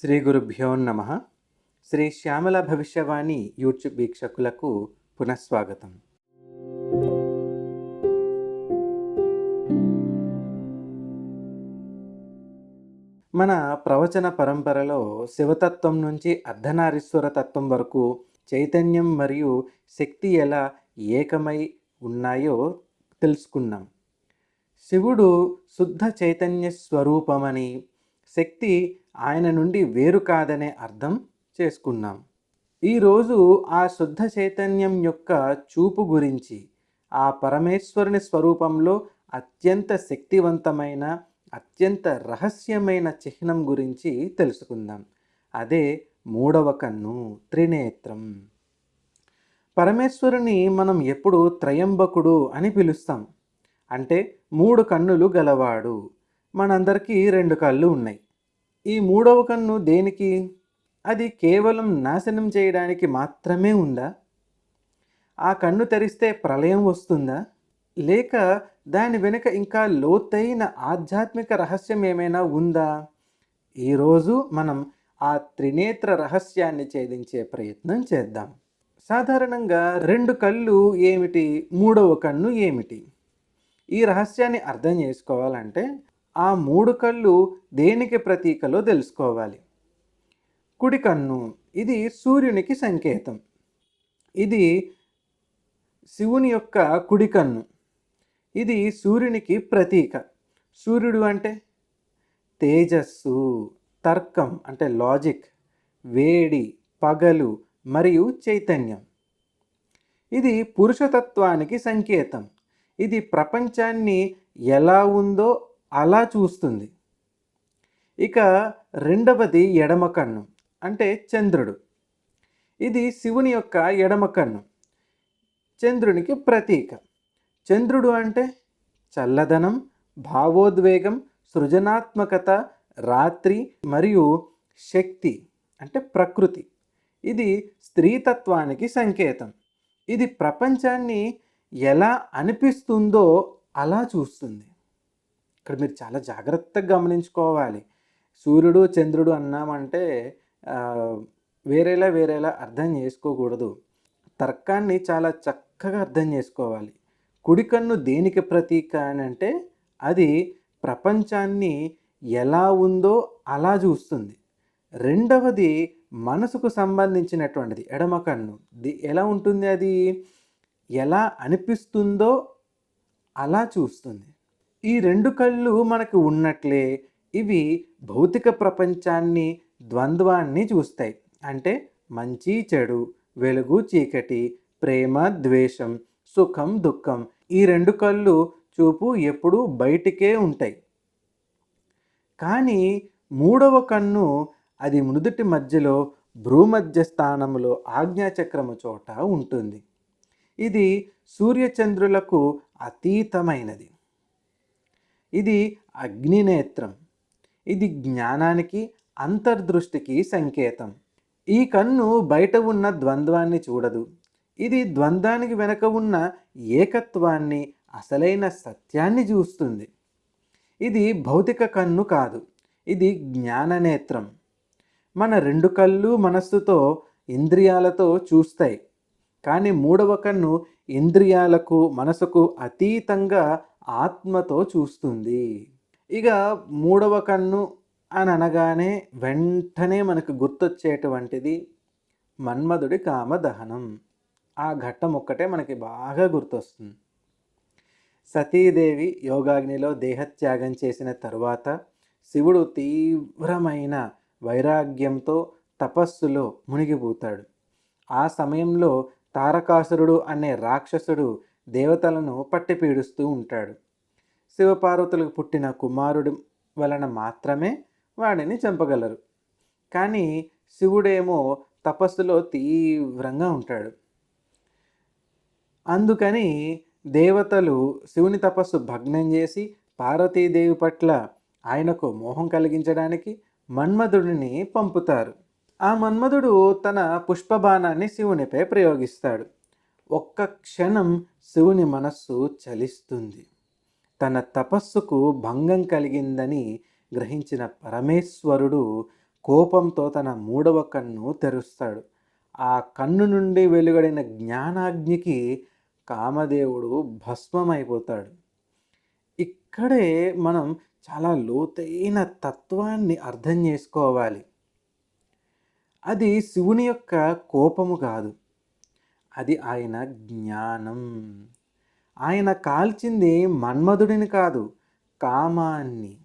శ్రీ గురుభ్యో నమ. శ్రీ శ్యామల భవిష్యవాణి యూట్యూబ్ వీక్షకులకు పునఃస్వాగతం. మన ప్రవచన పరంపరలో శివతత్వం నుంచి అర్ధనారీశ్వర తత్వం వరకు చైతన్యం మరియు శక్తి ఎలా ఏకమై ఉన్నాయో తెలుసుకున్నాం. శివుడు శుద్ధ చైతన్య స్వరూపమని శక్తి ఆయన నుండి వేరు కాదనే అర్థం చేసుకున్నాం. ఈరోజు ఆ శుద్ధ చైతన్యం యొక్క చూపు గురించి ఆ పరమేశ్వరుని స్వరూపంలో అత్యంత శక్తివంతమైన అత్యంత రహస్యమైన చిహ్నం గురించి తెలుసుకుందాం. అదే మూడవ కన్ను త్రినేత్రం. పరమేశ్వరుని మనం ఎప్పుడు త్రయంబకుడు అని పిలుస్తాం. అంటే మూడు కన్నులు గలవాడు. మనందరికీ రెండు కళ్ళు ఉన్నాయి. ఈ మూడవ కన్ను దేనికి? అది కేవలం నాశనం చేయడానికి మాత్రమే ఉందా? ఆ కన్ను తెరిస్తే ప్రళయం వస్తుందా? లేక దాని వెనుక ఇంకా లోతైన ఆధ్యాత్మిక రహస్యం ఏమైనా ఉందా? ఈరోజు మనం ఆ త్రినేత్ర రహస్యాన్ని ఛేదించే ప్రయత్నం చేద్దాం. సాధారణంగా రెండు కళ్ళు ఏమిటి? మూడవ కన్ను ఏమిటి? ఈ రహస్యాన్ని అర్థం చేసుకోవాలంటే ఆ మూడు కళ్ళు దేనికి ప్రతీకలో తెలుసుకోవాలి? కుడి కన్ను ఇది సూర్యునికి సంకేతం. ఇది శివుని యొక్క కుడి కన్ను. ఇది సూర్యునికి ప్రతీక. సూర్యుడు అంటే? తేజస్సు తర్కం అంటే లాజిక్. వేడి పగలు మరియు చైతన్యం. ఇది పురుషతత్వానికి సంకేతం. ఇది ప్రపంచాన్ని ఎలా ఉందో అలా చూస్తుంది. ఇక రెండవది ఎడమ కన్ను అంటే చంద్రుడు. ఇది శివుని యొక్క ఎడమ కన్ను చంద్రునికి ప్రతీక. చంద్రుడు అంటే చల్లదనం భావోద్వేగం సృజనాత్మకత రాత్రి మరియు శక్తి అంటే ప్రకృతి. ఇది స్త్రీతత్వానికి సంకేతం. ఇది ప్రపంచాన్ని ఎలా అనిపిస్తుందో అలా చూస్తుంది. ఇక్కడ మీరు చాలా జాగ్రత్తగా గమనించుకోవాలి. సూర్యుడు చంద్రుడు అన్నామంటే వేరేలా వేరేలా అర్థం చేసుకోకూడదు. తర్కాన్ని చాలా చక్కగా అర్థం చేసుకోవాలి. కుడి కన్ను దేనికి ప్రతీక అని అంటే అది ప్రపంచాన్ని ఎలా ఉందో అలా చూస్తుంది. రెండవది మనసుకు సంబంధించినటువంటిది ఎడమ కన్ను. ది- ఎలా ఉంటుంది అది? ఎలా అనిపిస్తుందో అలా చూస్తుంది. ఈ రెండు కళ్ళు మనకు ఉన్నట్లే ఇవి భౌతిక ప్రపంచాన్ని ద్వంద్వాన్ని చూస్తాయి. అంటే మంచి చెడు వెలుగు చీకటి ప్రేమ ద్వేషం సుఖం దుఃఖం ఈ రెండు కళ్ళు చూపు ఎప్పుడూ బయటికే ఉంటాయి. కానీ మూడవ కన్ను అది మృదుటి మధ్యలో భ్రూమధ్య స్థానంలో ఆజ్ఞాచక్రము చోట ఉంటుంది. ఇది సూర్యచంద్రులకు అతీతమైనది. ఇది అగ్నినేత్రం. ఇది జ్ఞానానికి అంతర్దృష్టికి సంకేతం. ఈ కన్ను బయట ఉన్న ద్వంద్వాన్ని చూడదు. ఇది ద్వంద్వానికి వెనక ఉన్న ఏకత్వాన్ని అసలైన సత్యాన్ని చూస్తుంది. ఇది భౌతిక కన్ను కాదు. ఇది జ్ఞాననేత్రం. మన రెండు కళ్ళు మనస్సుతో ఇంద్రియాలతో చూస్తాయి. కానీ మూడవ కన్ను ఇంద్రియాలకు మనసుకు అతీతంగా ఆత్మతో చూస్తుంది. ఇక మూడవ కన్ను అని అనగానే వెంటనే మనకు గుర్తొచ్చేటువంటిది మన్మధుడి కామదహనం. ఆ ఘట్టం ఒక్కటే మనకి బాగా గుర్తొస్తుంది. సతీదేవి యోగాగ్నిలో దేహత్యాగం చేసిన తరువాత శివుడు తీవ్రమైన వైరాగ్యంతో తపస్సులో మునిగిపోతాడు. ఆ సమయంలో తారకాసురుడు అనే రాక్షసుడు దేవతలను పట్టిపీడిస్తూ ఉంటాడు. శివపార్వతులకు పుట్టిన కుమారుడు వలన మాత్రమే వాడిని చంపగలరు. కానీ శివుడేమో తపస్సులో తీవ్రంగా ఉంటాడు. అందుకని దేవతలు శివుని తపస్సు భగ్నం చేసి పార్వతీదేవి పట్ల ఆయనకు మోహం కలిగించడానికి మన్మధుడిని పంపుతారు. ఆ మన్మధుడు తన పుష్పబాణాన్ని శివునిపై ప్రయోగిస్తాడు. ఒక్క క్షణం శివుని మనస్సు చలిస్తుంది. తన తపస్సుకు భంగం కలిగిందని గ్రహించిన పరమేశ్వరుడు కోపంతో తన మూడవ కన్ను తెరుస్తాడు. ఆ కన్ను నుండి వెలువడిన జ్ఞానాగ్నికి కామదేవుడు భస్మమైపోతాడు. ఇక్కడే మనం చాలా లోతైన తత్వాన్ని అర్థం చేసుకోవాలి. అది శివుని యొక్క కోపము కాదు. అది ఆయన జ్ఞానం. ఆయన కాల్చింది మన్మధుడిని కాదు కామాన్ని.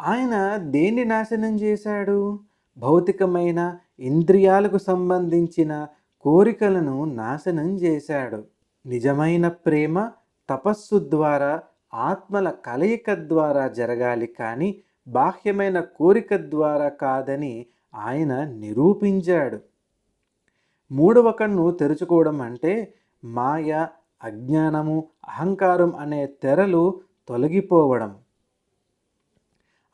ఆయన దేన్ని నాశనం చేశాడు? భౌతికమైన ఇంద్రియాలకు సంబంధించిన కోరికలను నాశనం చేశాడు. నిజమైన ప్రేమ తపస్సు ద్వారా ఆత్మల కలయిక ద్వారా జరగాలి కానీ బాహ్యమైన కోరిక ద్వారా కాదని ఆయన నిరూపించాడు. మూడవ కన్ను తెరుచుకోవడం అంటే మాయ అజ్ఞానము అహంకారం అనే తెరలు తొలగిపోవడం.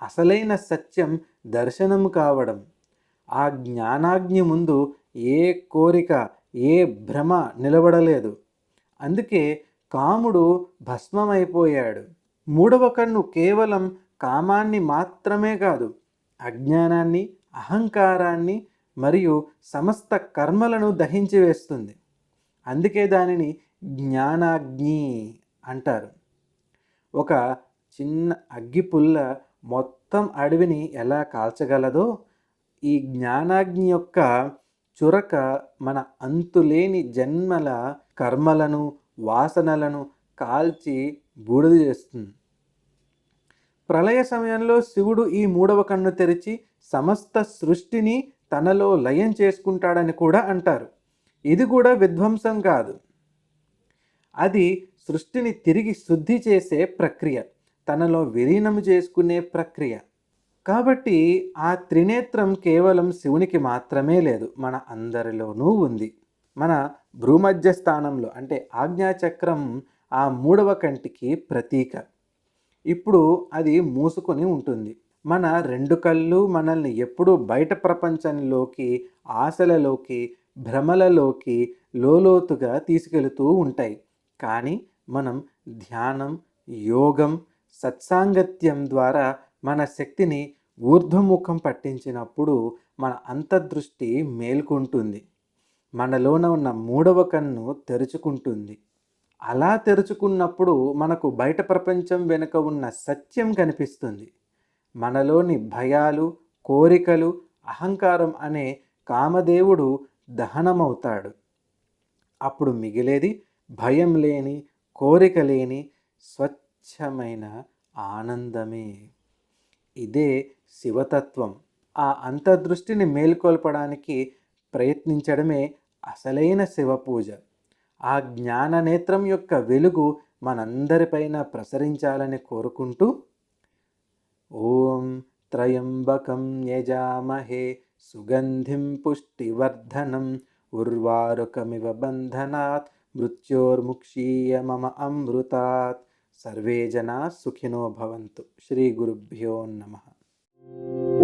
అసలైన సత్యం దర్శనం కావడం. ఆ జ్ఞానాగ్ని ముందు ఏ కోరిక ఏ భ్రమ నిలబడలేదు. అందుకే కాముడు భస్మమైపోయాడు. మూడవ కన్ను కేవలం కామాన్ని మాత్రమే కాదు అజ్ఞానాన్ని అహంకారాన్ని మరియు సమస్త కర్మలను దహించి వేస్తుంది. అందుకే దానిని జ్ఞానాగ్ని అంటారు. ఒక చిన్న అగ్గిపుల్ల మొత్తం అడవిని ఎలా కాల్చగలదో ఈ జ్ఞానాగ్ని యొక్క చురక మన అంతులేని జన్మల కర్మలను వాసనలను కాల్చి బూడిద చేస్తుంది. ప్రళయ సమయంలో శివుడు ఈ మూడవ కన్ను తెరిచి సమస్త సృష్టిని తనలో లయం చేసుకుంటాడని కూడా అంటారు. ఇది కూడా విధ్వంసం కాదు. అది సృష్టిని తిరిగి శుద్ధి చేసే ప్రక్రియ. తనలో విలీనం చేసుకునే ప్రక్రియ. కాబట్టి ఆ త్రినేత్రం కేవలం శివునికి మాత్రమే లేదు. మన అందరిలోనూ ఉంది. మన భూమధ్య స్థానంలో అంటే ఆజ్ఞాచక్రం ఆ మూడవ కంటికి ప్రతీక. ఇప్పుడు అది మూసుకొని ఉంటుంది. మన రెండు కళ్ళు మనల్ని ఎప్పుడూ బయట ప్రపంచంలోకి ఆశలలోకి భ్రమలలోకి లోలోతుగా తీసుకెళుతూ ఉంటాయి. కానీ మనం ధ్యానం యోగం సత్సాంగత్యం ద్వారా మన శక్తిని ఊర్ధ్వముఖం పట్టించినప్పుడు మన అంతర్దృష్టి మేల్కొంటుంది. మనలోన ఉన్న మూడవ కన్ను తెరుచుకుంటుంది. అలా తెరుచుకున్నప్పుడు మనకు బయట ప్రపంచం వెనుక ఉన్న సత్యం కనిపిస్తుంది. మనలోని భయాలు కోరికలు అహంకారం అనే కామదేవుడు దహనమవుతాడు. అప్పుడు మిగిలేది భయం లేని కోరిక లేని స్వచ్ఛమైన ఆనందమే. ఇదే శివతత్వం. ఆ అంతర్దృష్టిని మేల్కొల్పడానికి ప్రయత్నించడమే అసలైన శివ పూజ ఆ జ్ఞాననేత్రం యొక్క వెలుగు మనందరిపైన ప్రసరించాలని కోరుకుంటూ ॐ त्र्यम्बकं यजामहे सुगन्धिं पुष्टिवर्धनम् उर्वारुकमिव बन्धनात् मृत्योर्मुक्षीय मम अमृतात् सर्वे जनाः सुखिनो भवन्तु श्रीगुरुभ्यो नमः